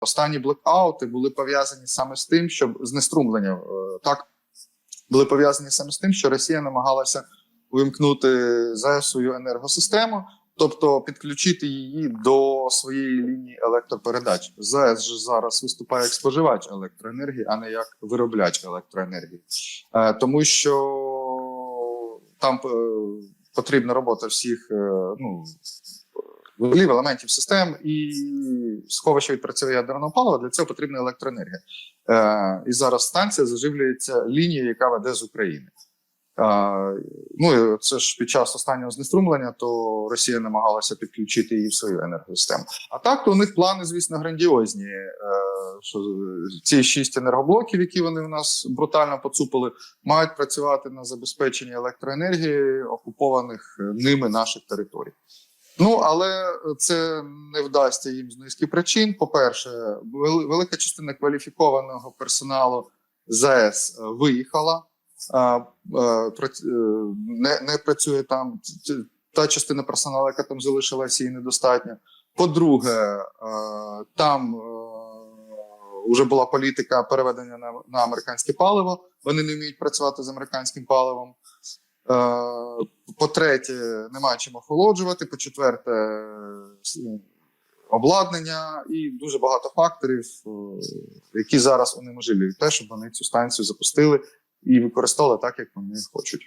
Останні блекаути були пов'язані саме з тим, щоб знеструмлення е, так були пов'язані саме з тим, що Росія намагалася вимкнути свою енергосистему, тобто підключити її до своєї лінії електропередач. ЗАЕС ж зараз виступає як споживач електроенергії, а не як виробляч електроенергії, Е, тому що там е, потрібна робота всіх ну, вузлів, елементів систем і сховище від працює ядерного палива. Для цього потрібна електроенергія. Е, і зараз станція заживлюється лінією, яка веде з України. Е, ну і це ж під час останнього знеструмлення, то Росія намагалася підключити її в свою енергосистему. А так, то у них плани, звісно, грандіозні. Е, що ці шість енергоблоків, які вони в нас брутально поцупили, мають працювати на забезпеченні електроенергії окупованих ними наших територій. Ну але це не вдасться їм з низки причин. По-перше, велика частина кваліфікованого персоналу ЗАЕС е, виїхала, е, е, не, працює там. Та частина персоналу, яка там залишилася, її недостатньо. По-друге, там вже була політика переведення на американське паливо. Вони не вміють працювати з американським паливом. Е, По-третє, немає чим охолоджувати. По-четверте, обладнання і дуже багато факторів, е, які зараз унеможливлюють те, щоб вони цю станцію запустили і використовували так, як вони хочуть.